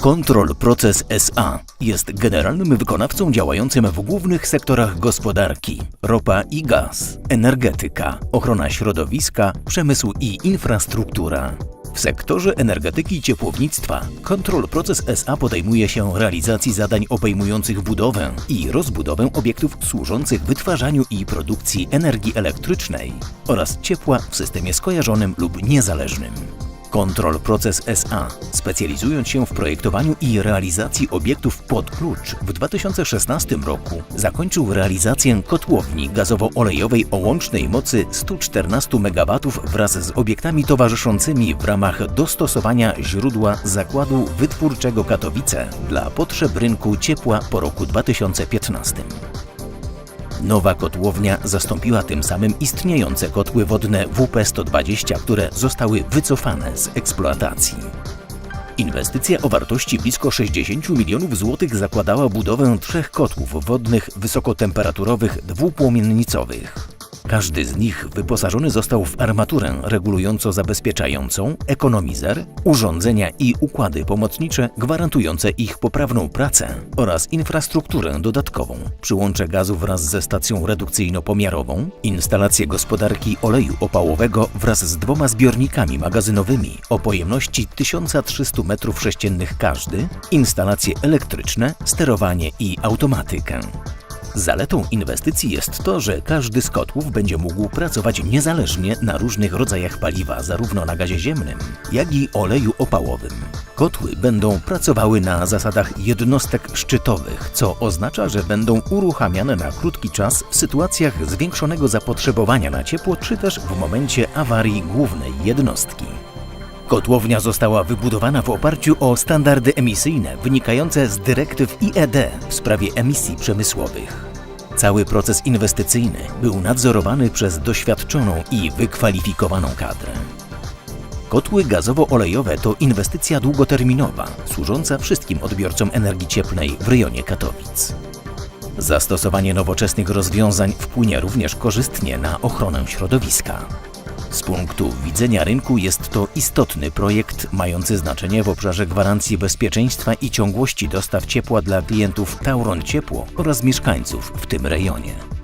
Control Proces SA jest generalnym wykonawcą działającym w głównych sektorach gospodarki: ropa i gaz, energetyka, ochrona środowiska, przemysł i infrastruktura. W sektorze energetyki i ciepłownictwa Control Proces SA podejmuje się realizacji zadań obejmujących budowę i rozbudowę obiektów służących wytwarzaniu i produkcji energii elektrycznej oraz ciepła w systemie skojarzonym lub niezależnym. Control Proces SA, specjalizując się w projektowaniu i realizacji obiektów pod klucz, w 2016 roku zakończył realizację kotłowni gazowo-olejowej o łącznej mocy 114 MW wraz z obiektami towarzyszącymi w ramach dostosowania źródła zakładu wytwórczego Katowice dla potrzeb rynku ciepła po roku 2015. Nowa kotłownia zastąpiła tym samym istniejące kotły wodne WP120, które zostały wycofane z eksploatacji. Inwestycja o wartości blisko 60 milionów złotych zakładała budowę trzech kotłów wodnych wysokotemperaturowych dwupłomiennicowych. Każdy z nich wyposażony został w armaturę regulująco-zabezpieczającą, ekonomizer, urządzenia i układy pomocnicze gwarantujące ich poprawną pracę oraz infrastrukturę dodatkową, przyłącze gazu wraz ze stacją redukcyjno-pomiarową, instalację gospodarki oleju opałowego wraz z dwoma zbiornikami magazynowymi o pojemności 1300 m3 każdy, instalacje elektryczne, sterowanie i automatykę. Zaletą inwestycji jest to, że każdy z kotłów będzie mógł pracować niezależnie na różnych rodzajach paliwa, zarówno na gazie ziemnym, jak i oleju opałowym. Kotły będą pracowały na zasadach jednostek szczytowych, co oznacza, że będą uruchamiane na krótki czas w sytuacjach zwiększonego zapotrzebowania na ciepło, czy też w momencie awarii głównej jednostki. Kotłownia została wybudowana w oparciu o standardy emisyjne wynikające z dyrektyw IED w sprawie emisji przemysłowych. Cały proces inwestycyjny był nadzorowany przez doświadczoną i wykwalifikowaną kadrę. Kotły gazowo-olejowe to inwestycja długoterminowa, służąca wszystkim odbiorcom energii cieplnej w rejonie Katowic. Zastosowanie nowoczesnych rozwiązań wpłynie również korzystnie na ochronę środowiska. Z punktu widzenia rynku jest to istotny projekt mający znaczenie w obszarze gwarancji bezpieczeństwa i ciągłości dostaw ciepła dla klientów Tauron Ciepło oraz mieszkańców w tym rejonie.